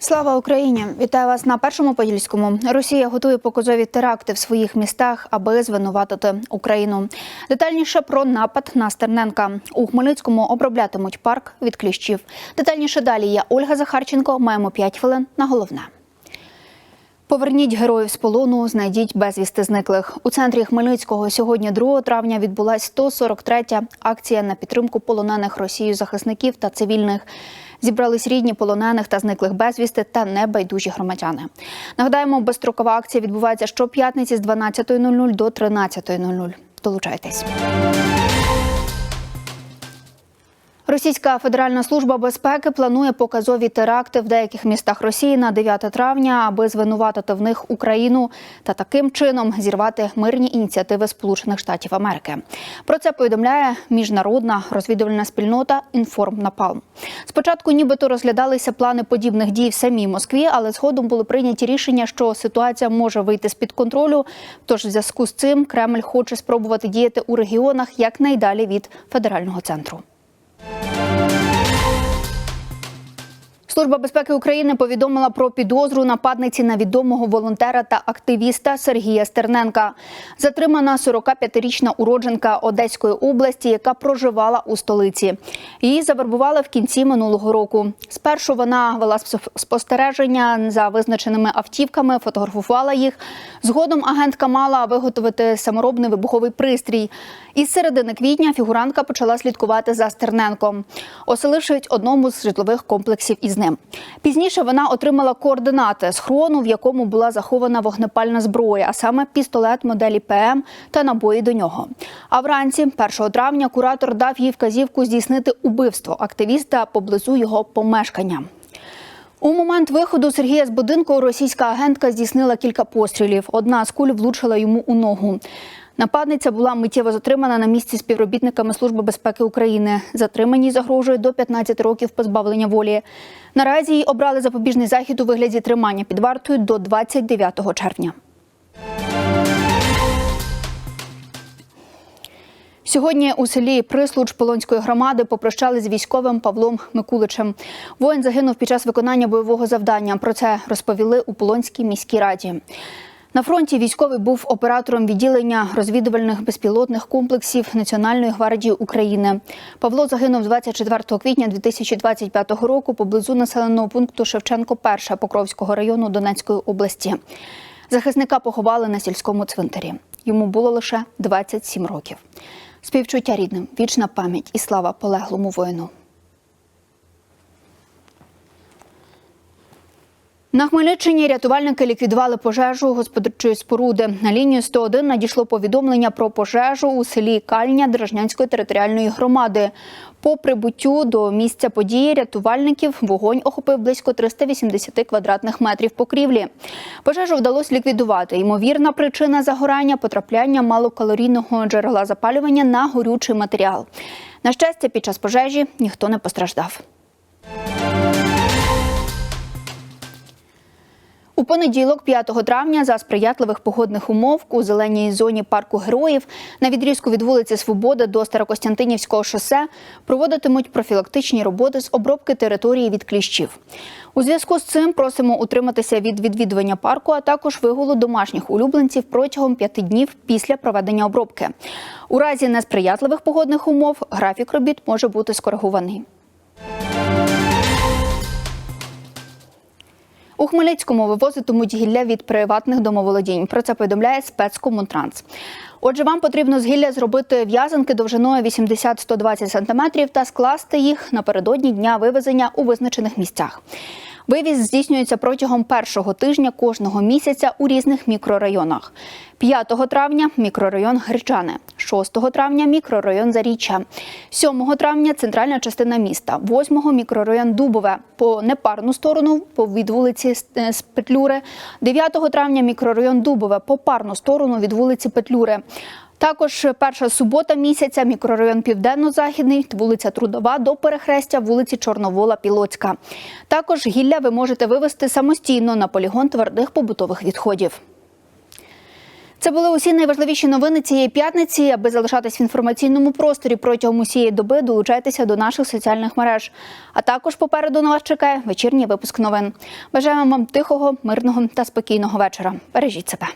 Слава Україні! Вітаю вас на першому подільському. Росія готує показові теракти в своїх містах, аби звинуватити Україну. Детальніше про напад на Стерненка у Хмельницькому оброблятимуть парк від кліщів. Детальніше далі я Ольга Захарченко. Маємо 5 хвилин на головне. Поверніть героїв з полону, знайдіть безвісти зниклих. У центрі Хмельницького сьогодні, 2 травня, відбулась 143-я акція на підтримку полонених Росією захисників та цивільних. Зібрались рідні полонених та зниклих безвісти та небайдужі громадяни. Нагадаємо, безстрокова акція відбувається щоп'ятниці з 12.00 до 13.00. Долучайтесь. Російська федеральна служба безпеки планує показові теракти в деяких містах Росії на 9 травня, аби звинуватити в них Україну та таким чином зірвати мирні ініціативи Сполучених Штатів Америки. Про це повідомляє міжнародна розвідувальна спільнота Інформнапалм. Спочатку, нібито розглядалися плани подібних дій в самій Москві, але згодом були прийняті рішення, що ситуація може вийти з під контролю. Тож, в зв'язку з цим Кремль хоче спробувати діяти у регіонах якнайдалі від федерального центру. Bye. Служба безпеки України повідомила про підозру нападниці на відомого волонтера та активіста Сергія Стерненка. Затримана 45-річна уродженка Одеської області, яка проживала у столиці. Її завербували в кінці минулого року. Спершу вона вела спостереження за визначеними автівками, фотографувала їх. Згодом агентка мала виготовити саморобний вибуховий пристрій. Із середини квітня фігурантка почала слідкувати за Стерненком, оселившись одному з житлових комплексів із ним. Пізніше вона отримала координати схрону, в якому була захована вогнепальна зброя, а саме пістолет моделі ПМ та набої до нього. А вранці, 1 травня, куратор дав їй вказівку здійснити убивство активіста поблизу його помешкання. У момент виходу Сергія з будинку російська агентка здійснила кілька пострілів. Одна з куль влучила йому у ногу. Нападниця була миттєво затримана на місці співробітниками Служби безпеки України. Затриманій загрожує до 15 років позбавлення волі. Наразі їй обрали запобіжний захід у вигляді тримання під вартою до 29 червня. Сьогодні у селі Прислуч Полонської громади попрощали з військовим Павлом Микуличем. Воїн загинув під час виконання бойового завдання. Про це розповіли у Полонській міській раді. На фронті військовий був оператором відділення розвідувальних безпілотних комплексів Національної гвардії України. Павло загинув 24 квітня 2025 року поблизу населеного пункту Шевченко, 1 Покровського району Донецької області. Захисника поховали на сільському цвинтарі. Йому було лише 27 років. Співчуття рідним, вічна пам'ять і слава полеглому воїну. На Хмельниччині рятувальники ліквідували пожежу господарчої споруди. На лінію 101 надійшло повідомлення про пожежу у селі Кальня Дражнянської територіальної громади. По прибуттю до місця події рятувальників вогонь охопив близько 380 квадратних метрів покрівлі. Пожежу вдалося ліквідувати. Ймовірна причина загорання потрапляння малокалорійного джерела запалювання на горючий матеріал. На щастя, під час пожежі ніхто не постраждав. У понеділок, 5 травня, за сприятливих погодних умов у зеленій зоні парку героїв на відрізку від вулиці Свобода до Старокостянтинівського шосе проводитимуть профілактичні роботи з обробки території від кліщів. У зв'язку з цим просимо утриматися від відвідування парку, а також вигулу домашніх улюбленців протягом п'яти днів після проведення обробки. У разі несприятливих погодних умов графік робіт може бути скоригований. У Хмельницькому вивозитимуть гілля від приватних домоволодінь. Про це повідомляє спецкомунтранс. Отже, вам потрібно з гілля зробити в'язанки довжиною 80-120 см та скласти їх напередодні дня вивезення у визначених місцях. Вивіз здійснюється протягом першого тижня кожного місяця у різних мікрорайонах. 5 травня мікрорайон Гречане, 6 травня мікрорайон Заріччя, 7 травня центральна частина міста, 8 мікрорайон Дубове. По непарну сторону по від вулиці Петлюри, 9 травня мікрорайон Дубове. По парну сторону від вулиці Петлюри. Також перша субота місяця, мікрорайон Південно-Західний, вулиця Трудова до перехрестя вулиці Чорновола Пілоцька. Також гілля ви можете вивезти самостійно на полігон твердих побутових відходів. Це були усі найважливіші новини цієї п'ятниці. Аби залишатись в інформаційному просторі протягом усієї доби, долучайтеся до наших соціальних мереж. А також попереду на вас чекає вечірній випуск новин. Бажаємо вам тихого, мирного та спокійного вечора. Бережіть себе.